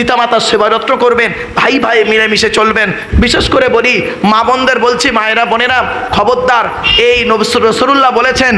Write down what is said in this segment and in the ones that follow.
পিতামাতার সেবা যত্ন করবেন, ভাই ভাই মিলেমিশে চলবেন। বিশেষ করে বলি, মা বোনদের বলছি, মায়েরা বোনেরা, খবরদার, এই রসুল্লাহ বলেছেন,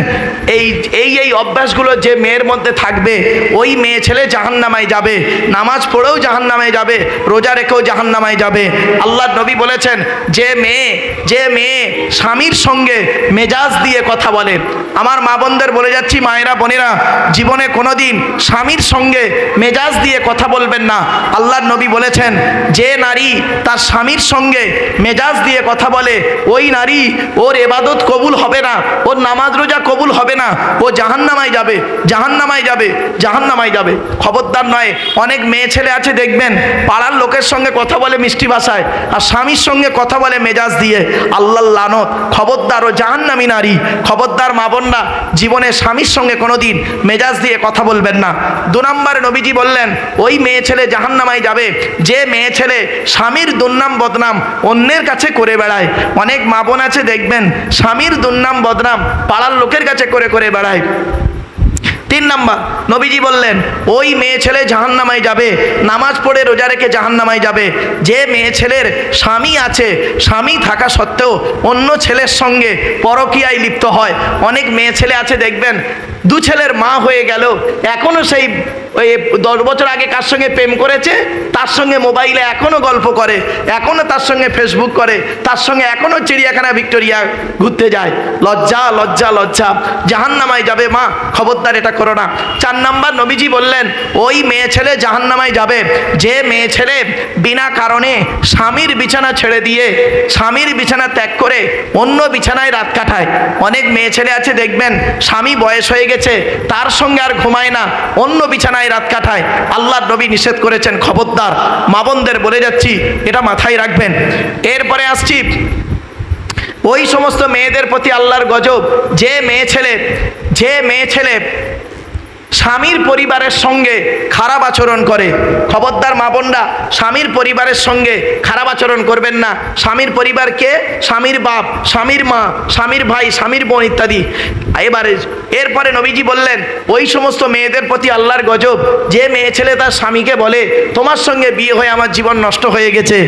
এই এই এই অভ্যাসগুলো যে মেয়ের মধ্যে থাকবে, ওই মেয়ে ছেলে জাহান্নামায় যাবে। নামাজ পড়েও জাহান্নামায় যাবে, রোজা রেখেও জাহান্নামায় যাবে। আল্লাহ নবী বলেছেন, যে মেয়ে যে মেয়ে স্বামীর সঙ্গে মেজাজ দিয়ে কথা বলে। আমার মা বোনদের বলে যাচ্ছি, মায়েরা বোনেরা, জীবনে কোনোদিন স্বামীর সঙ্গে মেজাজ দিয়ে কথা বলবেন না। আল্লাহর নবী বলেছেন, যে নারী তার স্বামীর সঙ্গে মেজাজ দিয়ে কথা বলে, ওই নারী ওর এবাদত কবুল হবে না, ওর নামাজ রোজা কবুল হবে না, ও জাহান্নামায় যাবে জাহান্নামায় যাবে জাহান্নামায় যাবে। খবরদার নয়, অনেক মেয়ে ছেলে আছে, দেখবেন, পাড়ার লোকের সঙ্গে কথা বলে মিষ্টি ভাষায় আর স্বামীর সঙ্গে কথা বলে মেজাজ দিয়ে আল্লাহ লানত। খবরদার ও জাহান্নামী নারী, খবরদার মা বোনরা জীবনে স্বামীর সঙ্গে কোনোদিন মেজাজ দিয়ে কথা বলবেন না। দু নম্বরে নবীজি বললেন, ওই মেয়ে ছেলে জাহান্নামায় যাবে। যে মেয়ে ছেলে স্বামীর দুর্নাম বদনাম অন্যের কাছে করে বেড়ায়। অনেক মা বোন আছে, দেখবেন, স্বামীর দুর্নাম বদনাম পাড়ার লোকের কাছে করে করে বেড়ায়। তিন নাম্বার, নবীজি বললেন, ওই মেয়ে ছেলে জাহান্নামায় যাবে, নামাজ পড়ে রোজা রেখে জাহান্নামায় যাবে। যে মেয়ে ছেলের স্বামী আছে, স্বামী থাকা সত্ত্বেও অন্য ছেলের সঙ্গে পরকীয়ায় লিপ্ত হয়। অনেক মেয়ে ছেলে আছে, দেখবেন দু ছেলের মা হয়ে গেল। এখনও সেই, ওই দশ বছর আগে কার সঙ্গে প্রেম করেছে? তার সঙ্গে মোবাইলে এখনও গল্প করে এখনও তার সঙ্গে ফেসবুক করে, তার সঙ্গে এখনও চিড়িয়াখানা ভিক্টোরিয়া ঘুরতে যায়। লজ্জা লজ্জা লজ্জা। জাহান্নামায় যাবে মা, খবরদার এটা করো না। চার নাম্বার নবীজি বললেন, ওই মেয়ে ছেলে জাহান্নামায় যাবে। যে মেয়ে ছেলে বিনা কারণে স্বামীর বিছানা ছেড়ে দিয়ে, স্বামীর বিছানা ত্যাগ করে অন্য বিছানায় রাত কাটায়। অনেক মেয়ে ছেলে আছে, দেখবেন, স্বামী বয়স হয়ে গেছে, তার সঙ্গে আর ঘুমায় না। অন্য বিছানায় রাত কাটায়। আল্লাহ নবী নিষেধ করেছেন, খবরদার। মাবনদের বলে যাচ্ছি, এটা মাথায় রাখবেন। এরপরে আসছি, ওই সমস্ত মেয়েদের প্রতি আল্লাহর গজব। যে মেয়ে ছেলে, যে মেয়ে ছেলে স্বামীর পরিবারের সঙ্গে খারাপ আচরণ করে। খবরদার মা বোনরা স্বামীর পরিবারের সঙ্গে খারাপ আচরণ করবেন না। স্বামীর পরিবারকে স্বামীর বাপ, স্বামীর মা, স্বামীর ভাই, স্বামীর বোন ইত্যাদি। এবারে এরপরে নবীজি বললেন, ওই সমস্ত মেয়েদের প্রতি আল্লাহর গজব। যে মেয়ে ছেলে তার স্বামীকে বলে, তোমার সঙ্গে বিয়ে হয়ে আমার জীবন নষ্ট হয়ে গেছে।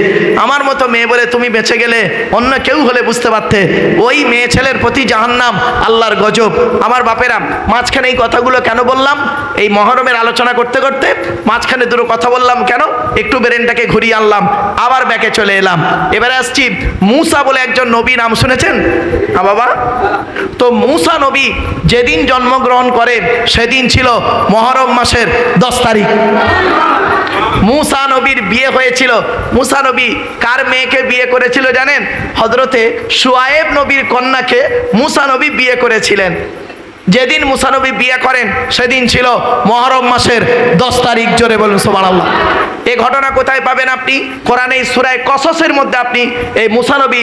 আমার মতো মেয়ে বলে তুমি বেঁচে গেলে অন্য কেউ হলে বুঝতে পারতে। ওই মেয়ে ছেলের প্রতি জাহান্নাম আল্লাহর গজব। আমার বাপেরা, মাঝখানে এই কথাগুলো কেন বললাম? এই মহরমের আলোচনা করতে করতে মাঝখানে দুটো কথা বললাম, কেন? একটু ব্রেনটাকে ঘুরিয়ে আনলাম, আবার ব্যাকে চলে এলাম। এবারে আসছি মুসা বলে একজন নবী নাম শুনেছেন? হ্যাঁ বাবা। তো মুসা নবী যেদিন জন্মগ্রহণ করে, সেদিন ছিল মহরম মাসের দশ তারিখ। মুসা নবীর বিয়ে হয়েছিল। মুসা নবী কার মেয়েকে বিয়ে করেছিল জানেন? হজরতে সুয়ায়েব নবীর কন্যাকে মুসা নবী বিয়ে করেছিলেন। যেদিন মুসানবী বিয়ে করেন সেদিন ছিল মহরম মাসের দশ তারিখ জোরে বলুন সোমান আল্লাহ এই ঘটনা কোথায় পাবেন আপনি? কোরআনে সুরায় কসসের মধ্যে আপনি এই মুসানবী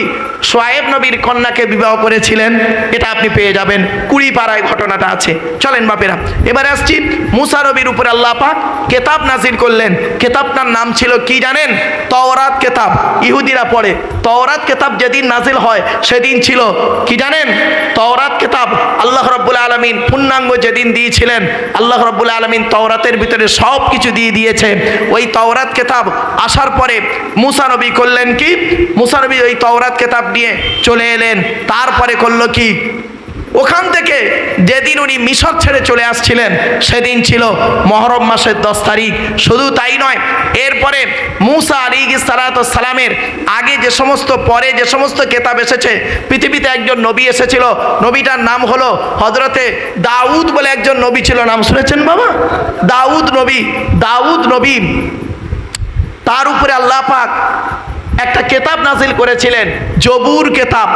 সোয়েব নবীর কন্যাকে বিবাহ করেছিলেন। এটা আপনি পেয়ে যাবেন। কুড়ি পাড়ায় ঘটনাটা আছে। চলেন বাপেরা, এবারে আসছি। মুসা নবীর উপরে আল্লাহ পাক কেতাব নাজির করলেন। কেতাবটার নাম ছিল কি জানেন? তওরাত কেতাব। ইহুদিরা পড়ে, তওরাত কেতাব যেদিন নাজিল হয়, সেদিন ছিল কি জানেন? তওরাত কেতাব। আল্লাহ রব্বুল আলমিন পূর্ণাঙ্গ যেদিন দিয়েছিলেন, আল্লাহ রব্বুল আলমিন তওরাতের ভিতরে সব কিছু দিয়ে দিয়েছে। ওই তওরাত কেতাব আসার পরে মুসা নবী করলেন কি? মুসা নবী ওই তওরাত কেতাব নিয়ে চলে এলেন। তারপরে করল কি? ওখান থেকে যেদিন উনি মিশর ছেড়ে চলে আসছিলেন, সেদিন ছিল মহরম মাসের দশ তারিখ। শুধু তাই নয়, এরপরে মুসা আলী সালামের আগে যে সমস্ত, পরে যে সমস্ত কেতাব এসেছে, পৃথিবীতে একজন নবী এসেছিল। নবীটার নাম হলো হজরতে দাউদ বলে একজন নবী ছিল। নাম শুনেছেন বাবা? দাউদ নবী দাউদ নবী। তার উপরে আল্লাহ পাক একটা কেতাব নাজিল করেছিলেন, জবুর কেতাব।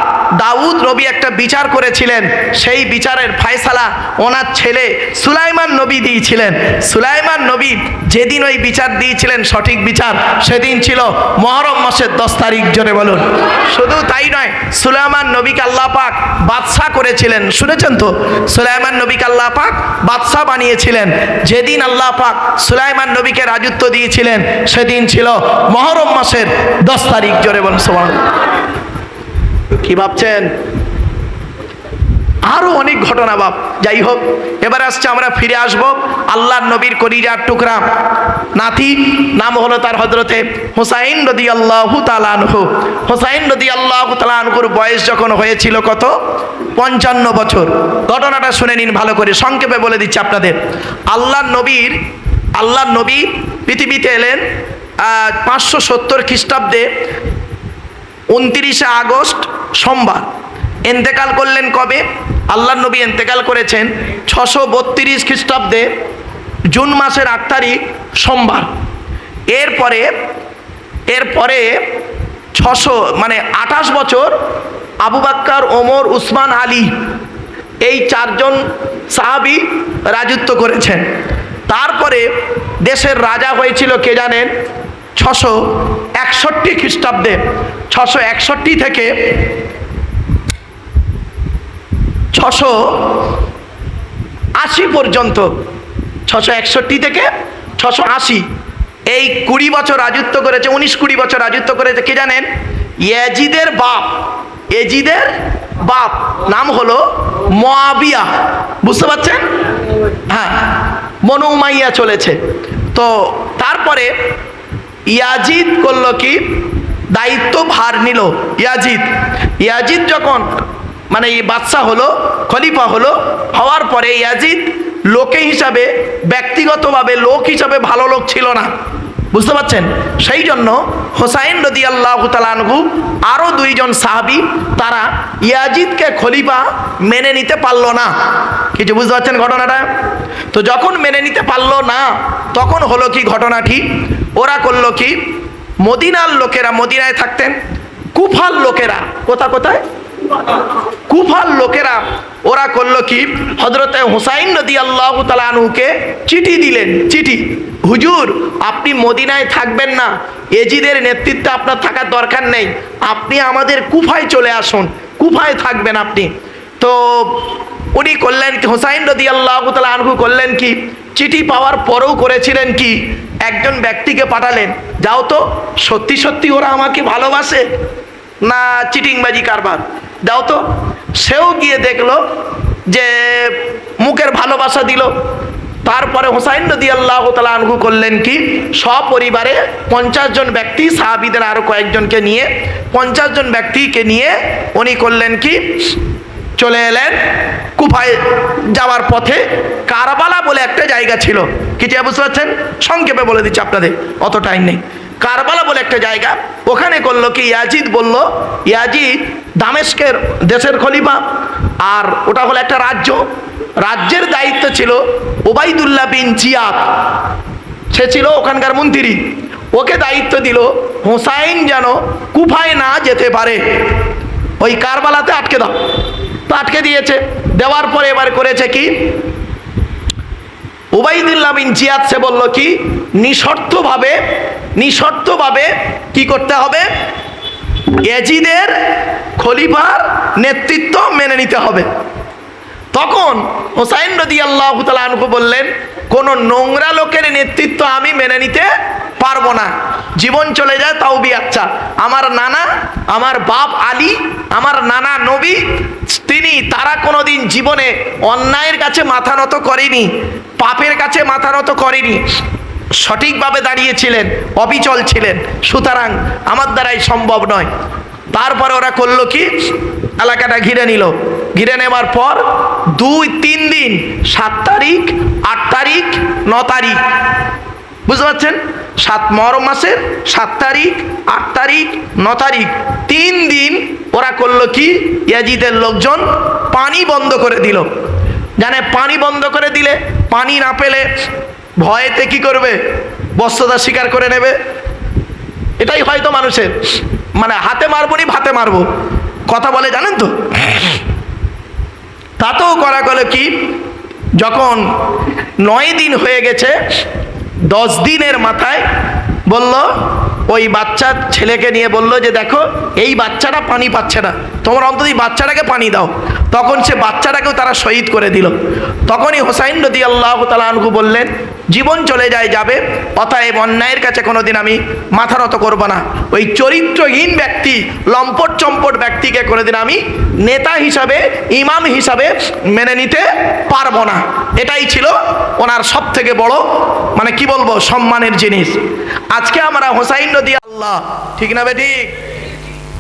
দাউদ নবী একটা বিচার করেছিলেন, সেই বিচারের ফায়সালা ওনার ছেলে সুলাইমান নবী দিয়েছিলেন। সুলাইমান নবী যেদিন ওই বিচার দিয়েছিলেন, সঠিক বিচার, সেদিন ছিল মহরম মাসের দশ তারিখ, জোরে বলুন। শুধু তাই নয়, সুলাইমান নবীকে আল্লাহ পাক বাদশাহ করেছিলেন। শুনেছেন তো? সুলাইমান নবীকে আল্লাহ পাক বাদশাহ বানিয়েছিলেন। যেদিন আল্লাহ পাক সুলাইমান নবীকে রাজত্ব দিয়েছিলেন, সেদিন ছিল মহরম মাসের দশ তারিখ জোরে বলুন সমান কি ভাবছেন? আরও অনেক ঘটনা বাপ যাই হোক, এবার আসছে, আমরা ফিরে আসব আল্লাহ নবীর করিজার টুকরা। নাতি, নাম হলো তার হজরতে হোসাইন নদী আল্লাহ তালানহু হোসাইন নদী আল্লাহ তালানহুর বয়স যখন হয়েছিল কত? পঞ্চান্ন বছর। ঘটনাটা শুনে নিন ভালো করে, সংক্ষেপে বলে দিচ্ছি আপনাদের। আল্লাহ নবীর আল্লাহ নবী পৃথিবীতে এলেন পাঁচশো সত্তর খ্রিস্টাব্দে উনতিরিশে আগস্ট সোমবার। এন্তেকাল করলেন কবে? আল্লাহ নবী এন্তেকাল করেছেন ছশো বত্রিশ খ্রিস্টাব্দে জুন মাসের আট তারিখ সোমবার। এরপরে এরপরে ছশো মানে আঠাশ বছর আবু বাক্কার, ওমর, উসমান, আলী এই চারজন সাহাবি রাজত্ব করেছেন। তারপরে দেশের রাজা হয়েছিল কে জানেন? ছশো একষট্টি খ্রিস্টাব্দে, ছশো একষট্টি থেকে ছশো আশি পর্যন্ত, ছশো একষট্টি থেকে ছশো আশি। এই কুড়ি বছর রাজত্ব করেছে, উনিশ কুড়ি বছর রাজত্ব করেছে, কে জানেন? ইয়াজিদের বাপ এজিদের বাপ নাম হলো মোয়াবিয়া। বুঝতে পারছেন? হ্যাঁ মনু উমাইয়া চলেছে। তো তারপরে ইয়াজিদ করল কি? দায়িত্ব ভার নিল ইয়াজিদ। ইয়াজিদ যখন মানে এই বাদশাহ হলো, খলিফা হলো, হওয়ার পরে ইয়াজিদ লোকে হিসাবে, ব্যক্তিগতভাবে লোক হিসাবে ভালো লোক ছিল না। বুঝতে পারছেন? সেই জন্য হোসাইন রদি আল্লাহ তালানহু আরও দুইজন সাহাবি, তারা ইয়াজিদকে খলিফা মেনে নিতে পারল না। কিছু বুঝতে পারছেন ঘটনাটা? তো যখন মেনে নিতে পারল না তখন হলো কি ঘটনাটি? ওরা করল কি? মদিনার লোকেরা মদিনায় থাকতেন। কুফার লোকেরা কোথা কোথায়? কুফার লোকেরা ওরা করল কি? হজরতে হুসাইন নদী আল্লাহ তালানুকে চিঠি দিলেন। চিঠি, হুজুর, আপনি মদিনায় থাকবেন না। এজিদের নেতৃত্বে আপনার থাকার দরকার নেই। আপনি আমাদের কুফায় চলে আসুন। কুফায় থাকবেন আপনি। তো উনি করলেন হোসাইন রদি আল্লাহ তালা করলেন কি? চিঠি পাওয়ার পরেও করেছিলেন কি? একজন ব্যক্তিকে পাঠালেন। যাও তো, সত্যি সত্যি ওরা আমাকে ভালোবাসে? না, চিটিংবাজি কারবার। যাও তো। সেও গিয়ে দেখল যে মুখের ভালোবাসা দিল। তারপরে হোসাইন নদী আল্লাহ তালা আনহু করলেন কি? সপরিবারে পঞ্চাশ জন ব্যক্তি, সাহাবিদের আরও কয়েকজনকে নিয়ে, পঞ্চাশ জন ব্যক্তিকে নিয়ে উনি করলেন কি? চলে এলেন কুফায় যাওয়ার পথে কারবালা বলে একটা জায়গা ছিল। কি কিছু বুঝতে পারছেন? সংক্ষেপে বলে দিচ্ছি আপনাদের অত টাইম নেই। কারবালা বলে একটা জায়গা, ওখানে করল কি? ইয়াজিদ বলল, ইয়াজিদ দামেস্কের দেশের খলিফা। আর ওটা হলো একটা রাজ্য। রাজ্যের দায়িত্ব ছিল ওবাইদুল্লাহ বিন জিয়াদ। সে ছিল ওখানকার মন্ত্রী। ওকে দায়িত্ব দিল হোসাইন যেন কুফায় না যেতে পারে। ওই কারবালাতে আটকে দাও। আটকে দিয়েছে। দেওয়ার পরে এবার করেছে কি? উবাইদুল্লাহ বিন জিয়াদ সে বলল কি? নিঃশর্তভাবে নিঃশর্তভাবে কি করতে হবে? এজিদের খলিফার নেতৃত্ব মেনে নিতে হবে। তখন হোসাইন রদি আল্লাহ তালু বললেন, কোনো নোংরা লোকের নেতৃত্ব আমি মেনে নিতে পারব না। জীবন চলে যায় তাও বি আচ্ছা আমার নানা, আমার বাপ আলী, আমার নানা নবী, তিনি তারা কোনোদিন জীবনে অন্যায়ের কাছে মাথা নত করেনি, পাপের কাছে মাথা নত করেনি। সঠিকভাবে দাঁড়িয়েছিলেন, অবিচল ছিলেন। সুতরাং আমার দ্বারাই সম্ভব নয়। তারপরে ওরা করল কি? এলাকাটা ঘিরে নিল। ঘিরে নেওয়ার পর দুই, তিন দিন, সাত তারিখ, আট তারিখ, ন তারিখ। বুঝতে পারছেন? সাত মরম মাসের সাত তারিখ, আট তারিখ, ন তারিখ। তিন দিন ওরা করল কি? ইয়াজিদের লোকজন পানি বন্ধ করে দিল। জানে পানি বন্ধ করে দিলে, পানি না পেলে ভয়েতে কি করবে? বস্ত্রতা স্বীকার করে নেবে। এটাই হয়তো মানুষের। মানে হাতে মারবো নি, ভাতে মারবো। কথা বলে জানেন তো? তাতেও করা গেল কি? যখন নয় দিন হয়ে গেছে, দশ দিনের মাথায় বলল, ওই বাচ্চা ছেলেকে নিয়ে বলল যে দেখো, এই বাচ্চাটা পানি পাচ্ছে না। তোমার অন্তত বাচ্চাটাকে পানি দাও। তখন সে বাচ্চাটাকেও তারা শহীদ করে দিল। তখনই হোসাইন নদী আল্লাহ তালু বললেন, জীবন চলে যায়, যাবে। অতএব অন্যায়ের কাছে কোনোদিন আমি মাথা নত করব না। ওই চরিত্রহীন ব্যক্তি, লম্পট চম্পট ব্যক্তিকে কোনোদিন আমি নেতা হিসাবে, ইমাম হিসাবে মেনে নিতে পারব না। এটাই ছিল ওনার সব থেকে বড় মানে কি বলব, সম্মানের জিনিস। আজকে আমরা হোসাইন নদী আল্লাহ ঠিক না বেঠিক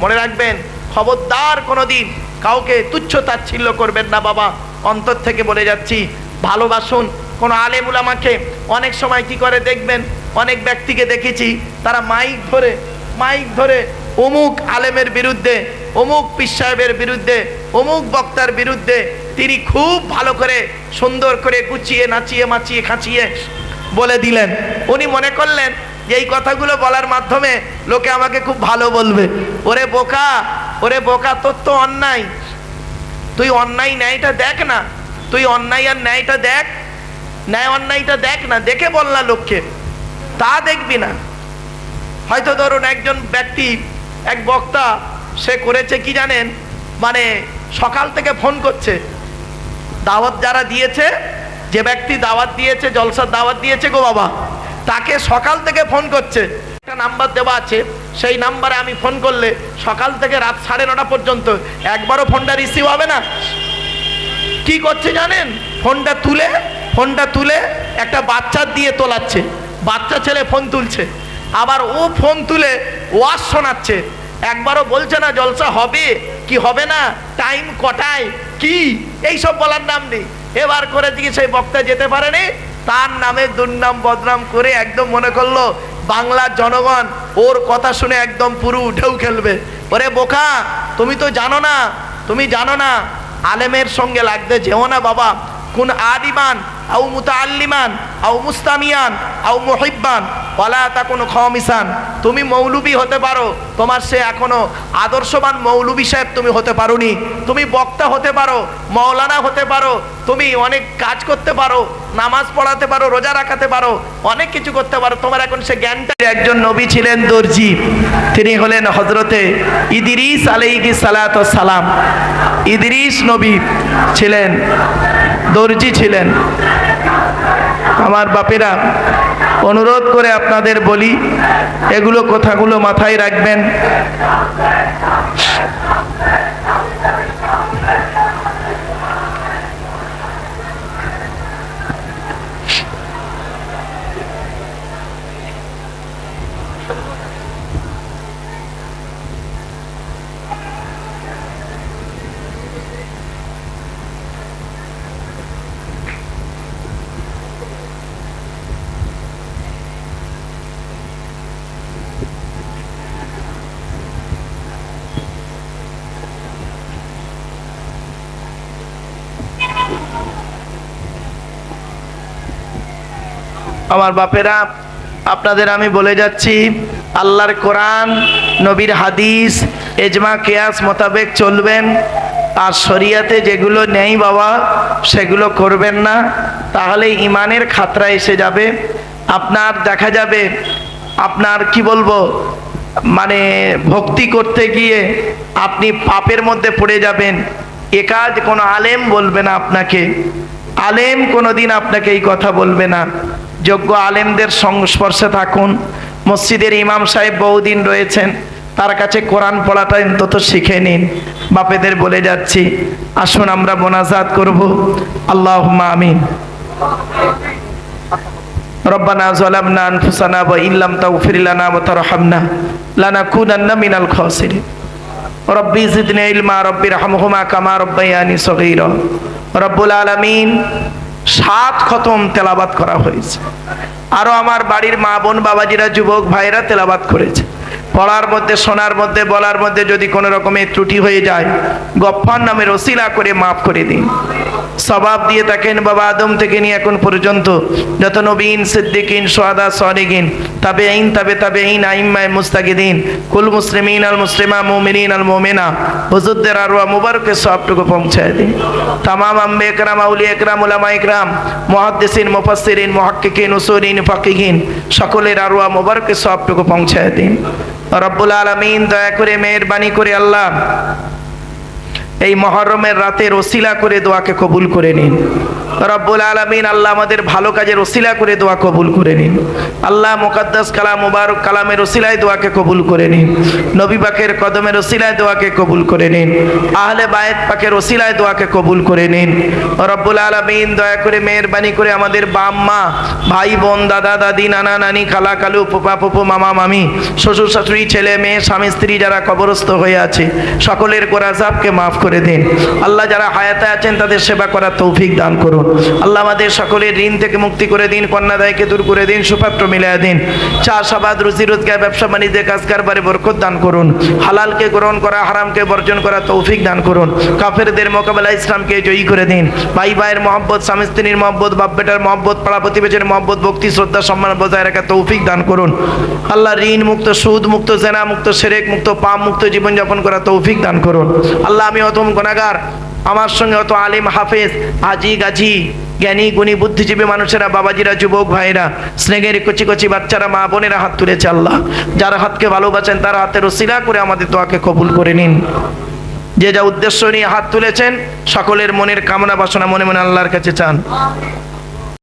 মনে রাখবেন? খবরদার কোনোদিন কাউকে তুচ্ছ তাচ্ছিল্য করবেন না বাবা। অন্তর থেকে বলে যাচ্ছি, ভালোবাসুন। কোনো আলেমুল আমাকে অনেক সময় কি করে দেখবেন? অনেক ব্যক্তিকে দেখেছি, তারা মাইক ধরে মাইক ধরে অমুক আলেমের বিরুদ্ধে, অমুক পীর সাহেবের বিরুদ্ধে, অমুক বক্তার বিরুদ্ধে তিনি খুব ভালো করে, সুন্দর করে গুছিয়ে, নাচিয়ে, মাচিয়ে, খাঁচিয়ে বলে দিলেন। উনি মনে করলেন যে এই কথাগুলো বলার মাধ্যমে লোকে আমাকে খুব ভালো বলবে। ওরে বোকা ওরে বোকা, তোর তো অন্যায়। তুই অন্যায় ন্যায়টা দেখ না। তুই অন্যায় আর ন্যায়টা দেখ। ন্যায় অন্যায়টা দেখ না, দেখে বল না লোককে। তা দেখবি না। হয়তো ধরুন একজন ব্যক্তি, এক বক্তা, সে করেছে কি জানেন? মানে সকাল থেকে ফোন করছে। দাওয়াত যারা দিয়েছে, যে ব্যক্তি দাওয়াত দিয়েছে, জলসার দাওয়াত দিয়েছে গো বাবা, তাকে সকাল থেকে ফোন করছে। একটা নাম্বার দেওয়া আছে, সেই নাম্বারে আমি ফোন করলে সকাল থেকে রাত সাড়ে নটা পর্যন্ত একবারও ফোনটা রিসিভ হবে না। কি করছে জানেন? ফোনটা তুলে ফোনটা তুলে একটা বাচ্চা দিয়ে তোলাচ্ছে। বাচ্চা ছেলে ফোন তুলছে। আবার ও ফোন তুলে ওয়াজ শোনাচ্ছে। একবারও বলছে না, জলসা হবে কি হবে না? টাইম কটায়? কি? এইসব বলার নাম নেই। এবার করে দিকে সেই বক্তা যেতে পারেনি? তার নামে দুর্নাম বদনাম করে একদম মনে করল বাংলার জনগণ, ওর কথা শুনে একদম পুরু উঠেও খেলবে। ওরে বোকা, তুমি তো জানো না, তুমি জানো না, আলেমের সঙ্গে লাগতে যেও না বাবা। কোন আদিমান আউ মুতাআল্লিমান আউ মুস্তামিয়ান আউ মুহিব্বান, ওয়ালা তাকুন খামিসান। তুমি মৌলবি হতে পারো, তোমার সে এখনও আদর্শবান মৌলবি সাহেব তুমি হতে পারোনি। তুমি বক্তা হতে পারো মৌলানা হতে পারো, তুমি অনেক কাজ করতে পারো, নামাজ পড়াতে পারো, রোজা রাখাতে পারো, অনেক কিছু করতে পারো। তোমার এখন সে জ্ঞানটা একজন নবী ছিলেন দর্জি তিনি হলেন হজরতে ইদিরিস আলাইহি সালাত সালাম। ইদিরিস নবী ছিলেন। দর্জি ছিলেন। আমার বাপেরা অনুরোধ করে আপনাদের বলি এগুলো কথাগুলো মাথায় রাখবেন। আমার বাপেরা, আপনাদের আমি বলে যাচ্ছি, আল্লাহর কোরআন, নবীর হাদিস, এজমা, কেয়াস মোতাবেক চলবেন। আর শরিয়াতে যেগুলো নেই বাবা, সেগুলো করবেন না। তাহলে ইমানের খাতরা এসে যাবে। আপনার দেখা যাবে, আপনার কি বলব মানে ভক্তি করতে গিয়ে আপনি পাপের মধ্যে পড়ে যাবেন। এ কাজ কোনো আলেম বলবে না আপনাকে। আলেম কোনোদিন আপনাকে এই কথা বলবে না। যোগ্য আলেমদের সংস্পর্শে থাকুন মসজিদের ইমাম সাহেব বহুদিন রয়েছেন তার কাছে কোরআন পড়াটা অন্তত শিখে নিন বাপেদের বলে যাচ্ছি আসুন আমরা মোনাজাত করব আল্লাহ আমিন ربنا ظلمنا أنفسنا وإن لم تغفر لنا وترحمنا لنكونن من الخاسرين ربي زدني علما ربي ارحمهما كما ربياني صغيرا রব্বুল আলামিন সাত খতম তেলাবাত করা হয়েছে। আরও আমার বাড়ির মা, বোন, বাবাজিরা, যুবক ভাইরা তেলাবাত করেছে। পড়ার মধ্যে, শোনার মধ্যে, বলার মধ্যে যদি কোনো রকমের ত্রুটি হয়ে যায়, গফফার নামের ওসিলা করে মাফ করে দিন। সবাব দিয়ে থাকেন বাবা আদম থেকে নিয়ে এখন পর্যন্ত। যত নবীন, সিদ্দিকিন সোয়াদা সরিগিন তাবে আইন তাবে তাবে আইন আইম্মায় মুস্তাকিদিন, কুল মুসলিমিন আল মুসলিমা, মুমিনিন আল মোমেনা হুজুরদের আরওয়া মুবারকে সবটুকু পৌঁছায় দিন। তামাম আম্বে একরাম, আউলি একরাম, উলামা একরাম, মুহাদ্দিসিন, মুফাসসিরিন, মুহাক্কিকিন, উসুলিন, ফাকিহিন, সকলের আরওয়া মুবারকে সবটুকু পৌঁছায় দিন। রব্বুল আলামিন, দয়া করে মেহেরবানি করে আল্লাহ এই মহরমের রাতের ওসিলা করে দোয়াকে কবুল করে নিন। রব্বুল আলমিন আল্লাহ আমাদের ভালো কাজের ওসিলা করে দোয়া কবুল করে নিন। আল্লাহ মোকাদ্দাস কালাম মুবারক কালামের ওসিলায় দোয়াকে কবুল করে নিন। নবী পাকের কদমের ওসিলায় দোয়াকে কবুল করে নিন। আহলে বায়েত পাকের ওসিলায় দোয়াকে কবুল করে নিন। রব্বুল আলমিন দয়া করে মেহরবানি করে আমাদের বাম মা, ভাই বোন, দাদা, দাদি, নানা, নানি, খালা কালু পোপা পোপো মামা, মামি, শ্বশুর, শাশুড়ি, ছেলে, মেয়ে, স্বামী, স্ত্রী যারা কবরস্থ হয়ে আছে, সকলের গোরাজাবকে মাফ করে দিন। আল্লাহ যারা হায়াতে আছেন তাদের সেবা করার তৌফিক দান করুন। আল্লাহ আমাদের সকলের ঋণ থেকে মুক্তি করে দিন, কন্যাদায়কে দূর করে দিন, সুপাত্র মিলিয়ে দিন। চাষাবাদ, রুজি রোজগার, ব্যবসা বাণিজ্যে, কাজ কারবারে বরকত দান করুন। হালালকে গ্রহণ করা, হারামকে বর্জন করা তৌফিক দান করুন। কাফেরদের মোকাবেলা ইসলামকে জয়ী করে দিন। ভাই ভাইয়ের মহব্বত, স্বামী স্ত্রীর মহব্বত, বাপ বেটার মহব্বত, পাড়া প্রতিবেশের মহব্বত, ভক্তি, শ্রদ্ধা, সম্মান বজায় রাখা তৌফিক দান করুন। আল্লাহ ঋণ মুক্ত সুদ, মুক্ত জেনা, মুক্ত সেরেক, মুক্ত পাপ, মুক্ত জীবনযাপন করা তৌফিক দান করুন। আল্লাহ আমি অতম গুণাগার আমার সঙ্গে অত আলিম, হাফেজ, আজি, গাজি, জ্ঞানী, গুণী, বুদ্ধিজীবী মানুষেরা, বাবাজিরা, যুবক ভাইরা স্নেহের কচি কচি বাচ্চারা, মা বোনেরা হাত তুলেছে আল্লাহ। যারা হাতকে ভালোবাসেন, তারা হাতের ওসিলা করে আমাদের তোয়াকে কবুল করে নিন। যে যা উদ্দেশ্য নিয়ে হাত তুলেছেন, সকলের মনের কামনা বাসনা মনে মনে আল্লাহর কাছে চান।